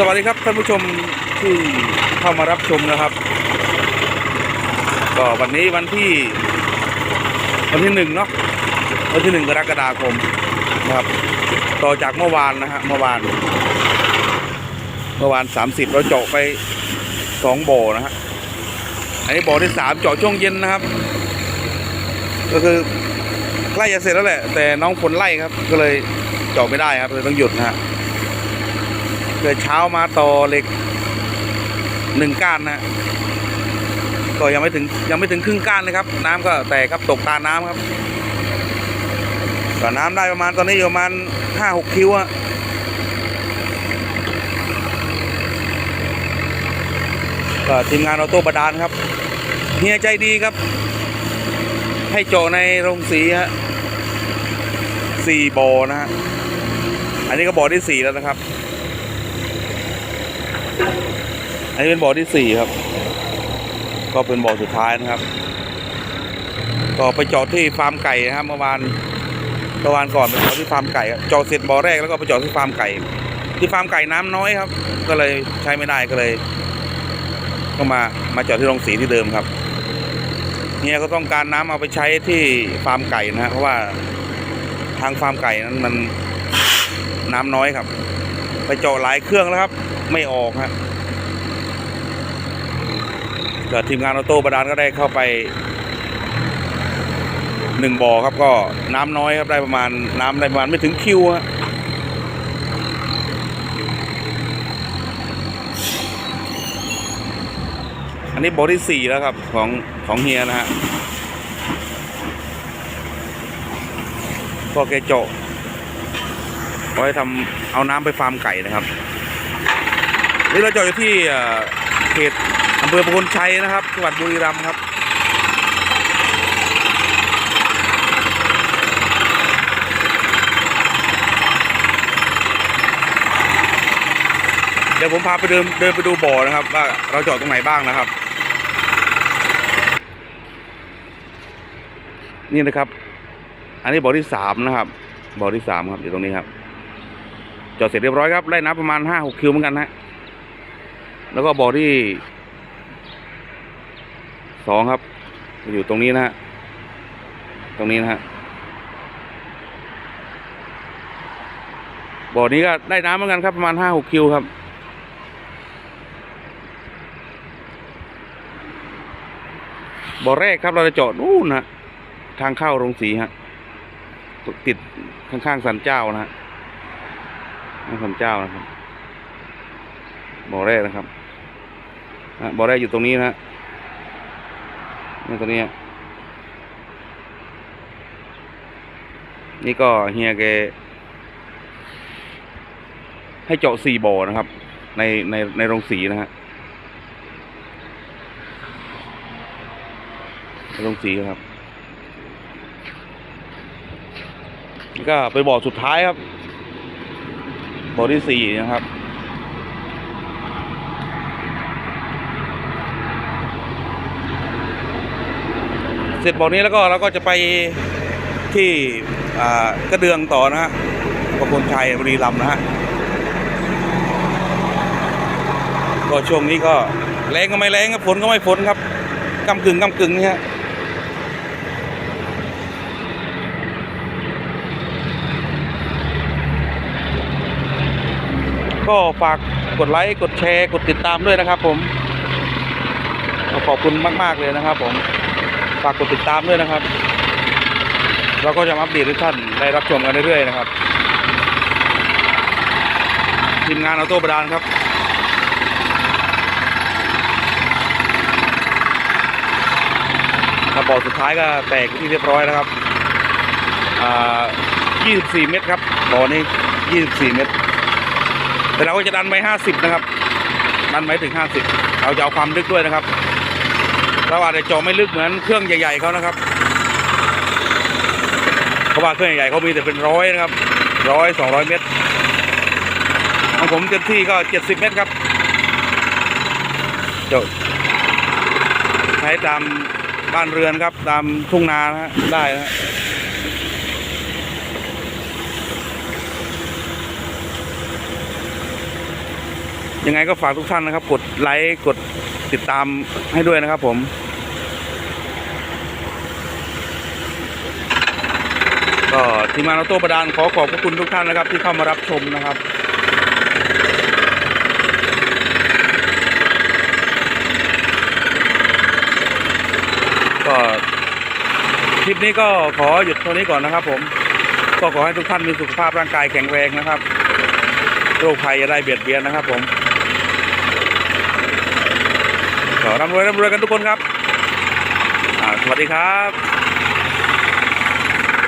สวัสดีครับท่านผู้ชมที่เข้ามารับชมนะครับ ก็วันนี้วันที่วันที่หนึ่งเนาะวันที่หนึ่งกรกฎาคมนะครับ ต่อจากเมื่อวานนะฮะเมื่อวาน เมื่อวานสามสิบเราเจาะไปสองบ่อนะฮะอันนี้บ่อที่สามเจาะช่วงเย็นนะครับ ก็คือใกล้จะเสร็จแล้วแหละ แต่น้องฝนไล่ครับ ก็เลยเจาะไม่ได้ครับเลยต้องหยุดนะฮะ กิดเช้ามาต่อเหล็กหนึ่งก้านนะก็ยังไม่ถึงยังไม่ถึงครึ่งก้านเลยครับ น้ำก็แตกครับตกตาน้ำครับก็น้ำได้ประมาณตอนนี้อยู่ประมาณห้าหกคิวอะก็ทีมงานออโต้บาดาลครับเฮียใจดีครับ ให้โจในโรงสีฮะสี่บ่อนะฮะอันนี้ก็บอที่สี่แล้วนะครับ อันนี้เป็นบ่อที่สี่ครับ ก็เป็นบ่อสุดท้ายนะครับ ก็ไปจอดที่ฟาร์มไก่นะครับเมื่อวานเมื่อวานก่อนไปจอดที่ฟาร์มไก่ครับจอดเสร็จบ่อแรกแล้วก็ไปจอดที่ฟาร์มไก่ ที่ฟาร์มไก่น้ำน้อยครับ ก็เลยใช้ไม่ได้ก็เลย ก็มามาจอดที่โรงสีที่เดิมครับเนี่ยก็ต้องการน้ำเอาไปใช้ที่ฟาร์มไก่นะฮะเพราะว่าทางฟาร์มไก่นั้นมันน้ำน้อยครับ ไปเจาะหลายเครื่องแล้วครับ ไม่ออกฮะ ก็ทีมงานออโต้บาดาลก็ได้เข้าไปหนึ่งบ่อครับก็น้ำน้อยครับได้ประมาณน้ำได้ประมาณไม่ถึงคิวฮะอันนี้บ่อที่สี่แล้วครับของของเฮียนะฮะก็แกโจาะไว้ทำเอาน้ำไปฟาร์มไก่นะครับ นี่เราเจาะอยู่ที่เขต อำเภอประคนชัยนะครับจังหวัดบุรีรัมย์ครับเดี๋ยวผมพาไปเดินเดินไปดูบ่อนะครับ ว่าเราเจาะตรงไหนบ้างนะครับ นี่นะครับ อันนี้บ่อที่สามนะครับบ่อที่สามครับอยู่ตรงนี้ครับเจาะเสร็จเรียบร้อยครับไล่น้ำประมาณห้าหกคิวเหมือนกันนะแล้วก็บ่อที่ สองครับ อยู่ตรงนี้นะฮะ ตรงนี้นะฮะ บ่อนี้ก็ได้น้ำเหมือนกันครับ ประมาณห้าหกคิวครับ บ่อแรกครับเราจะเจาะนู่นนะทางเข้าโรงสีฮะ ติดข้างๆสันเจ้านะฮะสันเจ้านะครับ บ่อแรกนะครับบ่อแรกอยู่ตรงนี้นะฮะ นี่ตัวนี้นี่ก็เฮียแกให้เจาะสี่บ่อนะครับ ในในในโรงสีนะฮะโรงสีครับนี่ก็เป็นบ่อสุดท้ายครับบ่อที่สี่นะครับ ร็จบ่อนี้แล้วก็เราก็จะไปที่อ่ากระเดืองต่อนะฮะประคนชัยบุรีรัมย์นะฮะก็ช่วงนี้ก็แรงก็ไม่แรงครับฝนก็ไม่ฝนครับกำกึ่งกำกึ่งนี่ฮะก็ฝากกดไลค์ กดแชร์ กดติดตามด้วยนะครับผม ขอบคุณมาก ๆ เลยนะครับผม ฝากกดติดตามด้วยนะครับ เราก็จะอัปเดตให้ท่านได้รับชมกันเรื่อยๆนะครับทีมงานออโต้บาดาลครับกระบอกสุดท้ายก็แตกเป็นที่เรียบร้อยนะครับอ่า24 เมตรครับบ่อนี้ 24 เมตร แต่เราก็จะดันไป 50 นะครับ ดันไปถึง 50 เราจะเอาความลึกด้วยนะครับ เราอาจจะเจาะไม่ลึกเหมือนเครื่องใหญ่ ๆเขานะครับเพราะว่าเครื่องใหญ่ๆเขามีแต่เป็นร้อยนะครับร้อยสองร้อยเมตรของผมเต็มที่ก็เจ็ดสิบเมตรครับจาะใช้ตามบ้านเรือนครับ ตามทุ่งนานะฮะได้นะฮะยังไงก็ฝากทุกท่านนะครับ กดไลค์กดติดตามให้ด้วยนะครับผม ก็ทีมงานออโต้ประดานขอขอบพระคุณทุกท่านนะครับ ที่เข้ามารับชมนะครับก็คลิปนี้ก็ขอหยุดเท่านี้ก่อนนะครับ ผมก็ขอให้ทุกท่านมีสุขภาพร่างกายแข็งแรงนะครับ โรคภัยอย่าได้เบียดเบียนนะครับ ผมก็ร่ำรวยร่ำรวยกันทุกคนครับสวัสดีครับ